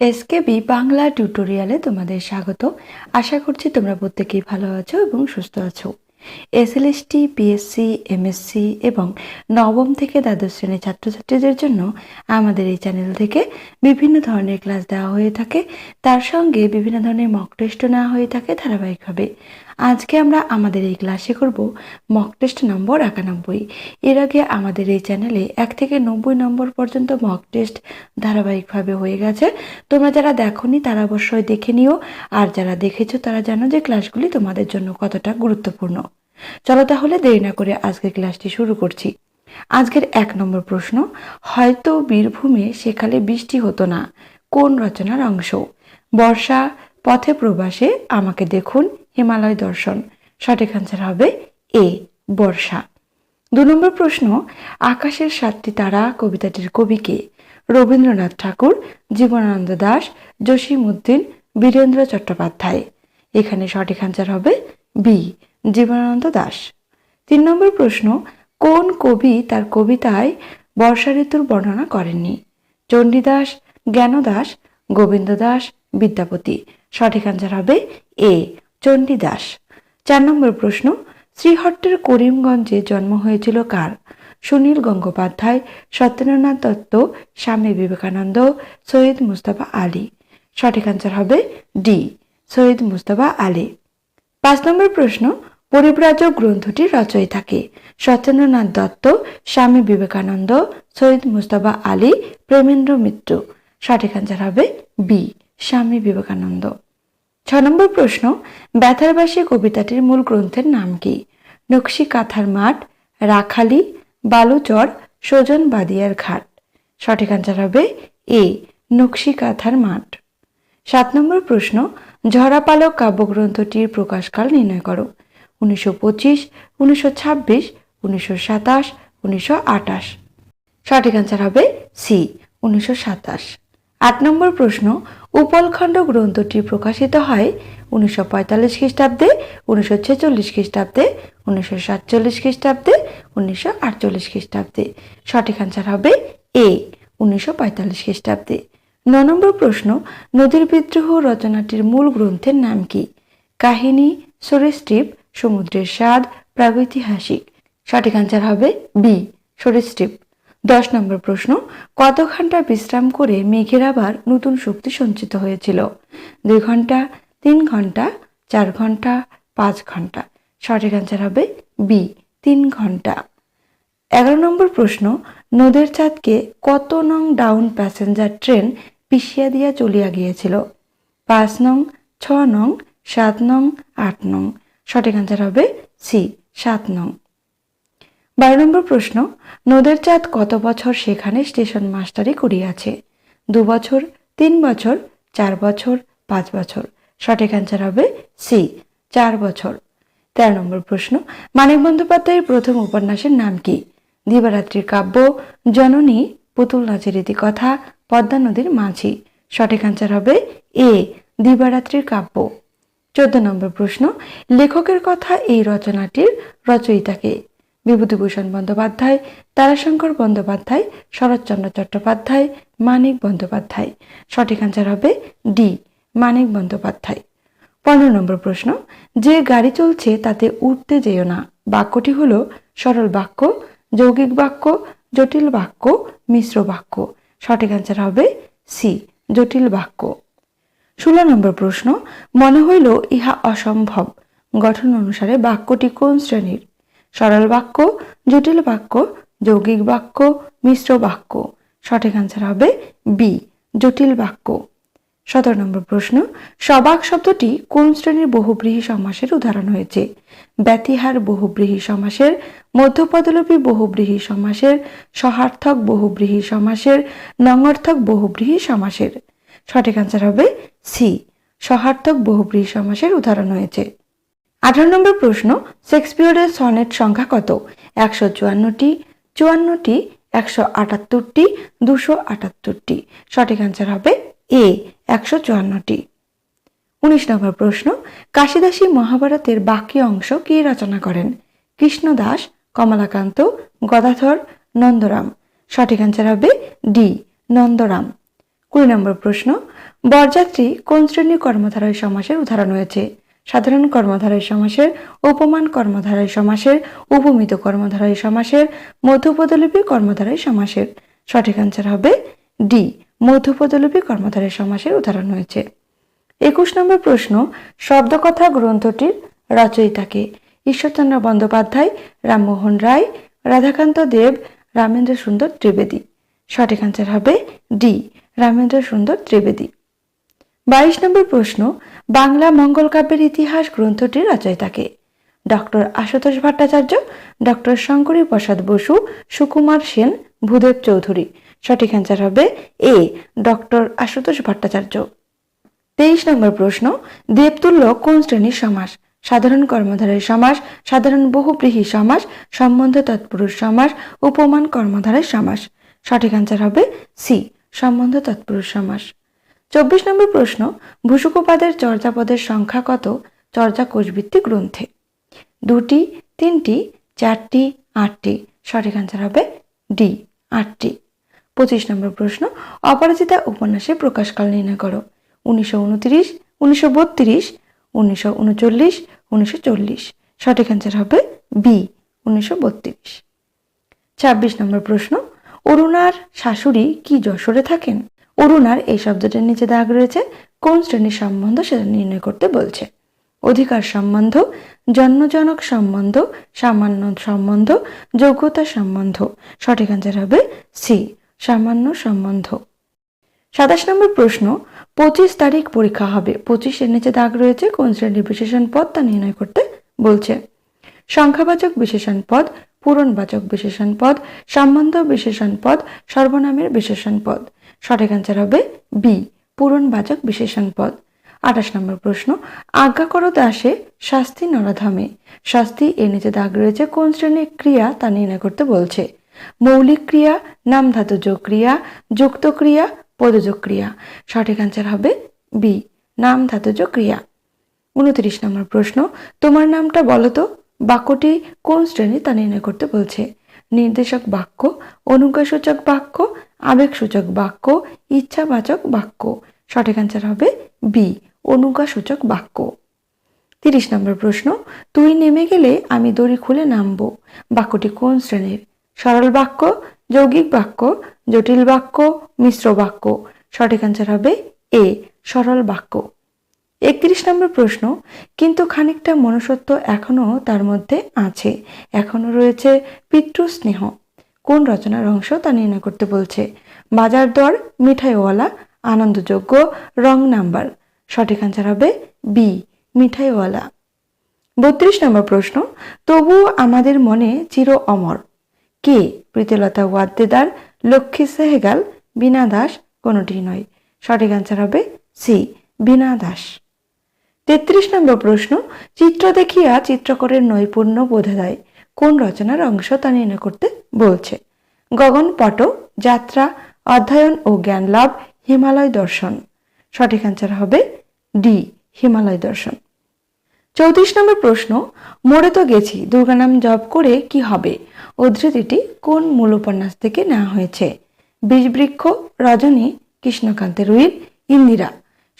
SKB Bangla টিউটোরিয়ালে তোমাদের স্বাগত আশা করছি তোমরা প্রত্যেকেই ভালো আছো এবং সুস্থ আছো। এসএলএসটি পিএসসি এমএসসি এবং নবম থেকে দ্বাদশ শ্রেণির ছাত্রছাত্রীদের জন্য আমাদের এই চ্যানেল থেকে বিভিন্ন ধরনের ক্লাস দেওয়া হয়ে থাকে। তার সঙ্গে বিভিন্ন ধরনের মক টেস্টও নেওয়া হয়ে থাকে ধারাবাহিকভাবে। আজকে আমরা আমাদের এই ক্লাসে করব মক টেস্ট নম্বর একানব্বই। এর আগে আমাদের এই চ্যানেলে এক থেকে নব্বই নম্বর পর্যন্ত মক টেস্ট ধারাবাহিকভাবে হয়ে গেছে। তোমরা যারা দেখোনি, তারা অবশ্যই দেখে নিও। আর যারা দেখেছ, তারা জানো যে ক্লাসগুলি তোমাদের জন্য কতটা গুরুত্বপূর্ণ। চলো তাহলে দেরি না করে আজকের ক্লাসটি শুরু করছি। আজকের এক নম্বর প্রশ্ন, হয়তো বীরভূমে সেকালে বৃষ্টি হতো না। কোন রচনার অংশ? বর্ষা, পথে প্রবাসে, আমাকে দেখুন। হিমালয় দর্শন। সঠিক আনসার হবে এ, বর্ষা। দু নম্বর প্রশ্ন, আকাশের সাতটি তারা কবিতাটির কবিকে রবীন্দ্রনাথ ঠাকুর, জীবনানন্দ দাস, জসিমউদ্দিন, বীরেন্দ্র চট্টোপাধ্যায়। এখানে সঠিক আনসার হবে বি, জীবনানন্দ দাস। তিন নম্বর প্রশ্ন, কোন কবি তার কবিতায় বর্ষা ঋতুর বর্ণনা করেননি? চণ্ডীদাস, জ্ঞানদাস গোবিন্দ দাস বিদ্যাপতি। সঠিক আনসার হবে এ চণ্ডীদাস। চার নম্বর প্রশ্ন, শ্রীহট্টের করিমগঞ্জে জন্ম হয়েছিল কার? সুনীল গঙ্গোপাধ্যায়, সত্যেন্দ্রনাথ দত্ত, স্বামী বিবেকানন্দ, সৈয়দ মুস্তফা আলী। সঠিক আনসার হবে ডি সৈয়দ মুস্তফা আলী। পাঁচ নম্বর প্রশ্ন, পরিব্রাজক গ্রন্থটির রচয়িতাকে সত্যেন্দ্রনাথ দত্ত, স্বামী বিবেকানন্দ, সৈয়দ মুস্তফা আলী, প্রেমেন্দ্র মিত্র। সঠিক আনসার হবে বি স্বামী বিবেকানন্দ। ছ নম্বর প্রশ্ন ব্যথারবাসী কবিতাটির মূল গ্রন্থের নাম কি? নকশি কাঁথার মাঠ, রাখালি, বালুচর, সোজন বাদিয়ার ঘাট। সঠিক আনসার হবে এ, নকশি কাঁথার মাঠ। সাত নম্বর প্রশ্ন ঝরাপালক কাব্যগ্রন্থটির প্রকাশকাল নির্ণয় করো। উনিশশো পঁচিশ, উনিশশো ছাব্বিশ, উনিশশো সাতাশ, উনিশশো আটাশ। সঠিক আনসার হবে সি, উনিশশো সাতাশ। আট নম্বর প্রশ্ন উপলখণ্ড গ্রন্থটি প্রকাশিত হয় উনিশশো পঁয়তাল্লিশ খ্রিস্টাব্দে, উনিশশো ছেচল্লিশ খ্রিস্টাব্দে, উনিশশো সাতচল্লিশ খ্রিস্টাব্দে, উনিশশো আটচল্লিশ খ্রিস্টাব্দে। সঠিক আনসার হবে এ উনিশশো পঁয়তাল্লিশ খ্রিস্টাব্দে। ন নম্বর প্রশ্ন, নদীর বিদ্রোহ রচনাটির মূল গ্রন্থের নাম কি? কাহিনী সরিস্ট্রিপ সমুদ্রের স্বাদ, প্রাগৈতিহাসিক। সঠিক আনসার হবে বি সরিস্ট্রিপ দশ নম্বর প্রশ্ন কত ঘণ্টা বিশ্রাম করে মেঘের আবার নতুন শক্তি সঞ্চিত হয়েছিল? দুই ঘণ্টা, তিন ঘণ্টা, চার ঘণ্টা, পাঁচ ঘণ্টা? সঠিক আনসার হবে বি তিন ঘণ্টা। এগারো নম্বর প্রশ্ন, নদের চাঁদকে কত নং ডাউন প্যাসেঞ্জার ট্রেন পিছিয়ে দিয়া চলিয়া গিয়েছিল? পাঁচ নং, ছ নং, সাত নং, আট নং? সঠিক আনসার হবে সি সাত নং। বারো নম্বর প্রশ্ন, নদের চাঁদ কত বছর সেখানে স্টেশন মাস্টারি করিয়াছে? দু বছর, তিন বছর, চার বছর, পাঁচ বছর? সঠিক অ্যান্সার হবে সি চার বছর। তেরো নম্বর প্রশ্ন, মানিক বন্দ্যোপাধ্যায়ের প্রথম উপন্যাসের নাম কি? দিবারাত্রির কাব্য, জননী, পুতুল নাচের কথা পদ্মা নদীর মাঝি। সঠিক অ্যান্সার হবে এ দিবারাত্রির কাব্য। চোদ্দ নম্বর প্রশ্ন, লেখকের কথা এই রচনাটির রচয়িতাকে বিভূতিভূষণ বন্দ্যোপাধ্যায়, তারাশঙ্কর বন্দ্যোপাধ্যায়, শরৎচন্দ্র চট্টোপাধ্যায়, মানিক বন্দ্যোপাধ্যায়। সঠিক আনসার হবে ডি মানিক বন্দ্যোপাধ্যায়। পনেরো নম্বর প্রশ্ন, যে গাড়ি চলছে তাতে উঠতে যেও না। বাক্যটি হল সরল বাক্য, যৌগিক বাক্য, জটিল বাক্য, মিশ্র বাক্য। সঠিক আনসার হবে সি জটিল বাক্য। ষোলো নম্বর প্রশ্ন, মনে হইল ইহা অসম্ভব। গঠন অনুসারে বাক্যটি কোন শ্রেণির? সরল বাক্য, জটিল বাক্য, যৌগিক বাক্য, মিশ্র বাক্য। সঠিক আনসার হবে বি জটিল বাক্য। সতেরো নম্বর প্রশ্ন, সবাক শব্দটি কোন শ্রেণির বহুব্রীহী সমাসের উদাহরণ হয়েছে? ব্যতিহার বহুব্রীহী সমাসের, মধ্যপদলোপী বহুব্রীহী সমাসের, সহার্থক বহুব্রীহী সমাসের, নঙর্থক বহুব্রীহী সমাসের। সঠিক আনসার হবে সি সহার্থক বহুব্রীহী সমাসের উদাহরণ হয়েছে। আঠারো নম্বর প্রশ্ন, শেক্সপিয়রের সনেট সংখ্যা কত? একশো চুয়ান্নটি চুয়ান্নটি, একশো আটাত্তরটি, দুশো আটাত্তরটি। সঠিক আনসার হবে এ একশো চুয়ান্নটি। উনিশ নম্বর প্রশ্ন, কাশিদাসী মহাভারতের বাকি অংশ কে রচনা করেন? কৃষ্ণদাস, কমলাকান্ত, গদাধর, নন্দরাম। সঠিক আনসার হবে ডি নন্দরাম। কুড়ি নম্বর প্রশ্ন, বরযাত্রী কোন শ্রেণির কর্মধারয় সমাসের উদাহরণ হয়েছে সাধারণ কর্মধারয় সমাসের, উপমান কর্মধারয় সমাসের, উপমিত কর্মধারয় সমাসের, মধ্যপদলিপি কর্মধারয় সমাসের। সঠিক অ্যান্সার হবে ডি মধ্যপদলিপি কর্মধারয় সমাসের উদাহরণ হয়েছে। একুশ নম্বর প্রশ্ন, শব্দকথা গ্রন্থটির রচয়িতাকে ঈশ্বরচন্দ্র বন্দ্যোপাধ্যায়, রামমোহন রায়, রাধাকান্ত দেব রামেন্দ্র সুন্দর ত্রিবেদী। সঠিক অ্যান্সার হবে ডি রামেন্দ্র সুন্দর ত্রিবেদী। বাইশ নম্বর প্রশ্ন, বাংলা মঙ্গল কাব্যের ইতিহাস গ্রন্থটির রচয়িতাকে ডক্টর আশুতোষ ভট্টাচার্য, ডক্টর শঙ্করী প্রসাদ বসু, সুকুমার সেন, ভূদেব চৌধুরী। সঠিক অ্যান্সার হবে এ ডক্টর আশুতোষ ভট্টাচার্য। তেইশ নম্বর প্রশ্ন, দেবতুল্য কোন শ্রেণির সমাস? সাধারণ কর্মধারয় সমাস, সাধারণ বহুব্রীহী সমাস, সম্বন্ধ তৎপুরুষ সমাস, উপমান কর্মধারয় সমাস। সঠিক অ্যান্সার হবে সি সম্বন্ধ তৎপুরুষ সমাস। চব্বিশ নম্বর প্রশ্ন ভূষুকোপাদের চর্যাপদের সংখ্যা কত? চর্যা কোষভিত্তিক গ্রন্থে। দুটি, তিনটি, চারটি, আটটি। সঠিক অ্যান্সার হবে ডি আটটি। পঁচিশ নম্বর প্রশ্ন, অপরাজিতা উপন্যাসে প্রকাশকাল নির্ণয় করো। উনিশশো উনত্রিশ, উনিশশো বত্রিশ, উনিশশো উনচল্লিশ, উনিশশো চল্লিশ। সঠিক অ্যান্সার হবে বি উনিশশো বত্রিশ। ছাব্বিশ নম্বর প্রশ্ন, অরুণার শাশুড়ি কি যশোরে থাকেন? অরুণার এই শব্দটির নিচে দাগ রয়েছে, কোন শ্রেণির সম্বন্ধ সেটা নির্ণয় করতে বলছে। অধিকার সম্বন্ধ, জন্মজনক সম্বন্ধ, সামান্য সম্বন্ধ, যোগ্যতা সম্বন্ধ। সঠিক অ্যান্সার হবে সি সামান্য সম্বন্ধ। সাতাশ নম্বর প্রশ্ন, পঁচিশ তারিখ পরীক্ষা হবে। পঁচিশের নিচে দাগ রয়েছে, কোন শ্রেণির বিশেষণ পদ তা নির্ণয় করতে বলছে। সংখ্যাবাচক বিশেষণ পদ, পূরণবাচক বিশেষণ পদ, সম্বন্ধ বিশেষণ পদ, সর্বনামের বিশেষণ পদ। সঠিক অ্যান্সার হবে বি পূরণবাচক বিশেষণ পদ। আঠাশ নম্বর প্রশ্ন, আজ্ঞা করো দাসে শাস্তি নরাধামে। শাস্তি এর নিচে দাগ রয়েছে, কোন শ্রেণির ক্রিয়া তা নির্ণয় করতে বলছে? মৌলিক ক্রিয়া নাম ধাতুযোগ ক্রিয়া, যুক্ত ক্রিয়া, পদযোগ ক্রিয়া। সঠিক অ্যান্সার হবে বি নাম ধাতুযোগ ক্রিয়া। উনত্রিশ নম্বর প্রশ্ন, তোমার নামটা বলো তো, বাক্যটি কোন শ্রেণি তা নির্ণয় করতে বলছে? নির্দেশক বাক্য, অনুজ্ঞাসূচক বাক্য, আবেগসূচক বাক্য, ইচ্ছাবাচক বাক্য। সঠিক অ্যান্সার হবে বি অনুজ্ঞাসূচক বাক্য। তিরিশ নম্বর প্রশ্ন, তুই নেমে গেলে আমি দড়ি খুলে নামবো। বাক্যটি কোন শ্রেণির? সরল বাক্য, যৌগিক বাক্য, জটিল বাক্য, মিশ্র বাক্য। সঠিক অ্যান্সার হবে এ সরল বাক্য। একত্রিশ নম্বর প্রশ্ন, কিন্তু খানিকটা মনুষ্যত্ব এখনও তার মধ্যে আছে। এখনও রয়েছে পিতৃস্নেহ। কোন রচনার অংশ তা নির্ণয় করতে বলছে, বাজার দর, মিঠাইওয়ালা, আনন্দযোগ্য, রং নাম্বার। সঠিক অ্যান্সার হবে বি মিঠাইওয়ালা। বত্রিশ নম্বর প্রশ্ন, তবু আমাদের মনে চির অমর। কে? প্রীতিলতা ওয়াদ্দেদার, লক্ষ্মী সেহেগাল বীণা দাস কোনোটি নয়। সঠিক অ্যান্সার হবে সি বীণা দাস। তেত্রিশ নম্বর প্রশ্ন, চিত্র দেখিয়া চিত্রকরের নৈপুণ্য বোঝা যায় কোন রচনার অংশ তা নির্ণয় করতে বলছে। গগন পট, যাত্রা, অধ্যয়ন ও জ্ঞান লাভ, হিমালয় দর্শন। সঠিক অ্যান্সার হবে ডি, হিমালয় দর্শন। চৌত্রিশ নম্বর প্রশ্ন, মরে তো গেছি, দুর্গা নাম জপ করে কি হবে? উদ্ধৃতিটি কোন মূল উপন্যাস থেকে নেওয়া হয়েছে? বীজবৃক্ষ রজনী, কৃষ্ণকান্তের উইল, ইন্দিরা।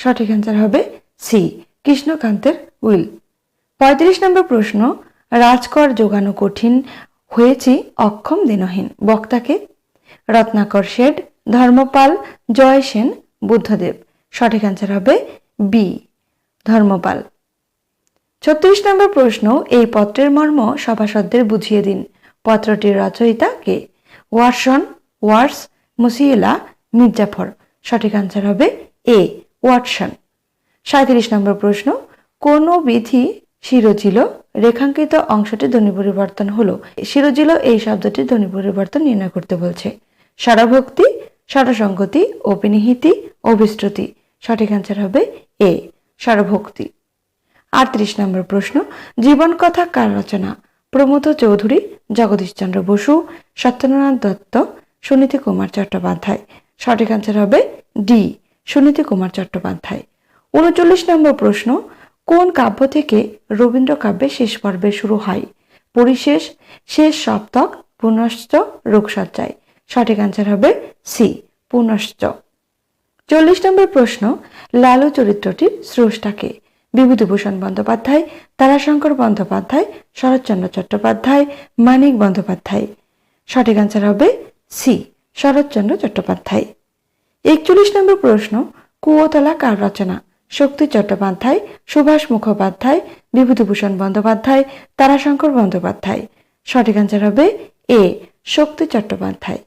সঠিক অ্যান্সার হবে সি কৃষ্ণকান্তের উইল। পঁয়ত্রিশ নম্বর প্রশ্ন, রাজকর যোগানো কঠিন হয়েছি অক্ষম দিনহীন। বক্তাকে, রত্নাকর শেঠ, ধর্মপাল জয় সেন, বুদ্ধদেব। সঠিক অ্যান্সার হবে বি, ধর্মপাল। ছত্রিশ নম্বর প্রশ্ন, এই পত্রের মর্ম সভাসদদের বুঝিয়ে দিন। পত্রটির রচয়িতা কে? ওয়ারসন, ওয়ার্স মুসিয়েলা মির্জাফর। সঠিক আনসার হবে এ, ওয়াটসন। সাঁত্রিশ নম্বর প্রশ্ন, কোন বিধি শিরোজিল রেখাঙ্কিত অংশটি ধ্বনি পরিবর্তন হলো। শিরোজিল এই শব্দটি ধ্বনি পরিবর্তন নির্ণয় করতে বলছে। সারাভক্তি সারসঙ্গতি অপিনিহিতি, অভিশ্রুতি। সঠিক আনসার হবে এ সারভক্তি আটত্রিশ নম্বর প্রশ্ন জীবন কথা কার রচনা? প্রমোদ চৌধুরী জগদীশচন্দ্র বসু সত্যেন্দ্রনাথ দত্ত, সুনীতি কুমার চট্টোপাধ্যায়। সঠিক আনসার হবে ডি সুনীতি কুমার চট্টোপাধ্যায়। উনচল্লিশ নম্বর প্রশ্ন, কোন কাব্য থেকে রবীন্দ্র কাব্যের শেষ পর্বে শুরু হয়? পরিশেষ, শেষ সপ্তক, পুনশ্চ রোগসজ্জায়। সঠিক আনসার হবে সি, পুনশ্চ। চল্লিশ নম্বর প্রশ্ন, লালু চরিত্রটির স্রষ্টাকে বিভূতিভূষণ বন্দ্যোপাধ্যায়, তারাশঙ্কর বন্দ্যোপাধ্যায়, শরৎচন্দ্র চট্টোপাধ্যায়, মানিক বন্দ্যোপাধ্যায়। সঠিক আনসার হবে সি, শরৎচন্দ্র চট্টোপাধ্যায়। একচল্লিশ নম্বর প্রশ্ন, কুয়োতলা কার রচনা? শক্তি চট্টোপাধ্যায়, সুভাষ মুখোপাধ্যায়, বিভূতিভূষণ বন্দ্যোপাধ্যায়, তারাশঙ্কর বন্দ্যোপাধ্যায়। সঠিক আনসার হবে এ, শক্তি চট্টোপাধ্যায়।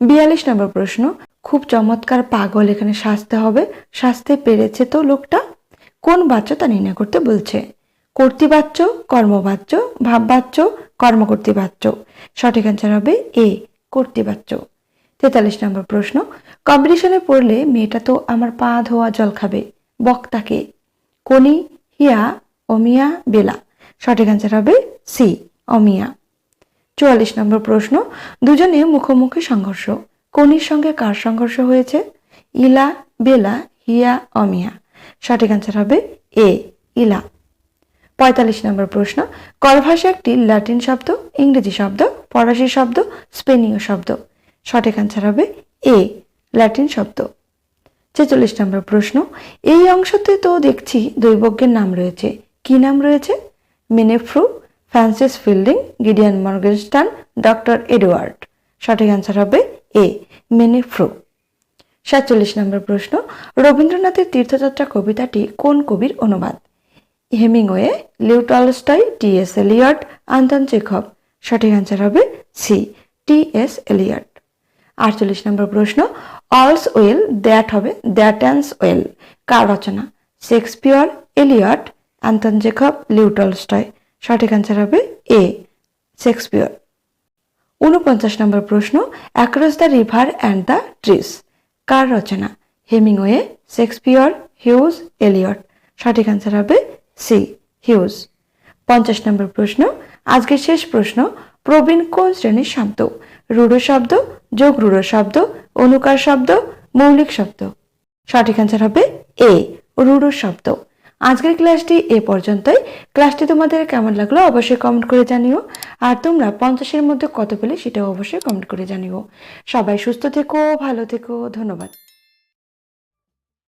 বিয়াল্লিশ নম্বর প্রশ্ন, খুব চমৎকার পাগল এখানে সাজতে হবে, সাজতে পেরেছে তো লোকটা? কোন বাচ্চ তা নির্ণয় করতে বলছে? কর্তৃবাচ্য, কর্মবাচ্য, ভাববাচ্য, কর্মকর্তৃবাচ্য। সঠিক অ্যান্সার হবে এ, কর্তৃবাচ্য। তেতাল্লিশ নম্বর প্রশ্ন কম্পিটিশনে পড়লে মেয়েটা তো আমার পা ধোয়া জল খাবে। বক্তাকে কনি, হিয়া, অমিয়া, বেলা। সঠিক অ্যান্সার হবে সি অমিয়া। চুয়াল্লিশ নম্বর প্রশ্ন, দুজনে মুখোমুখি সংঘর্ষ। কনির সঙ্গে কার সংঘর্ষ হয়েছে? ইলা, বেলা, হিয়া, অমিয়া। সঠিক অ্যান্সার হবে এ ইলা। পঁয়তাল্লিশ নম্বর প্রশ্ন করভাষা একটি ল্যাটিন শব্দ, ইংরেজি শব্দ, ফরাসি শব্দ, স্পেনীয় শব্দ। সঠিক অ্যান্সার হবে এ ল্যাটিন শব্দ। ছেচল্লিশ নম্বর প্রশ্ন। এই অংশতে তো দেখছি দৈবজ্ঞের নাম রয়েছে। কি নাম রয়েছে? মিনেফ্রু Francis Fielding, Gideon Morgenstern, doctor Edward. সঠিক অ্যান্সার হবে এ মিনেফ্রু সাতচল্লিশ নম্বর প্রশ্ন, রবীন্দ্রনাথের তীর্থযাত্রা কবিতাটি কোন কবির অনুবাদ? Hemingway, Leo Tolstoy, T S Eliot, Anton Chekhov. সঠিক অ্যান্সার হবে সি, টি এস এলিয়ট। আটচল্লিশ নম্বর প্রশ্ন অলস ওয়েল দ্যাট হবে দ্যাট অ্যান্স ওয়েল কার রচনা? Shakespeare Eliot Anton Chekhov Leo Tolstoy সঠিক অ্যান্সার হবে এ শেক্সপিয়র উনপঞ্চাশ নম্বর প্রশ্ন across the river and the trees কার রচনা? হেমিংওয়ে শেক্সপিয়র হিউজ এলিয়ট সঠিক অ্যান্সার হবে সি হিউজ পঞ্চাশ নম্বর প্রশ্ন, আজকের শেষ প্রশ্ন, প্রবীণ কোন শ্রেণির শব্দ রূঢ় শব্দ, যোগ রূঢ় শব্দ, অনুকার শব্দ, মৌলিক শব্দ। সঠিক অ্যান্সার হবে এ রূঢ় শব্দ। আজকের ক্লাসটি এ পর্যন্তই। ক্লাসটি তোমাদের কেমন লাগল অবশ্যই কমেন্ট করে জানিও। আর তোমরা পঞ্চাশের মধ্যে কত পেলে সেটাও অবশ্যই কমেন্ট করে জানিও। সবাই সুস্থ থেকো, ভালো থেকো, ধন্যবাদ।